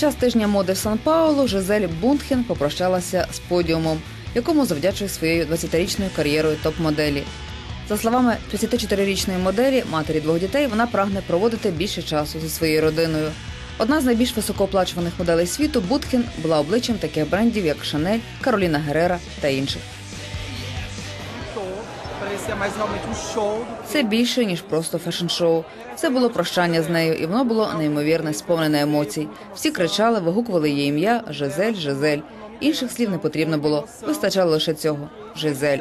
час тижня моди в Сан-Паулу Жизель Бунтхен попрощалася з подіумом, якому завдячує своєю 20-річною кар'єрою топ-моделі. За словами 34-річної моделі, матері двох дітей, вона прагне проводити більше часу зі своєю родиною. Одна з найбільш високооплачуваних моделей світу Бутхен була обличчям таких брендів, як Шанель, Кароліна Герера та інших. Це більше ніж просто фешн-шоу. Це було прощання з нею, і воно було неймовірне, сповнене емоцій. Всі кричали, вигукували її ім'я Жизель, Жизель. Інших слів не потрібно було. Вистачало лише цього. Жизель.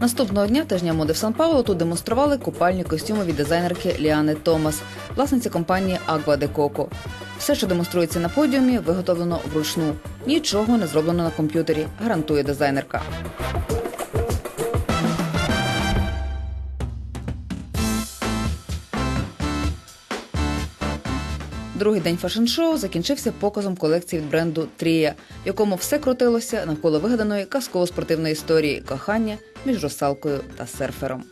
Наступного дня тижня моди в Сан-Паулу тут демонстрували купальні костюми від дизайнерки Ліани Томас, власниці компанії Agua de Coco. Все, що демонструється на подіумі, виготовлено вручну. Нічого не зроблено на комп'ютері, гарантує дизайнерка. Другий день фешн-шоу закінчився показом колекції від бренду Трія, в якому все крутилося навколо вигаданої казково-спортивної історії кохання між русалкою та серфером.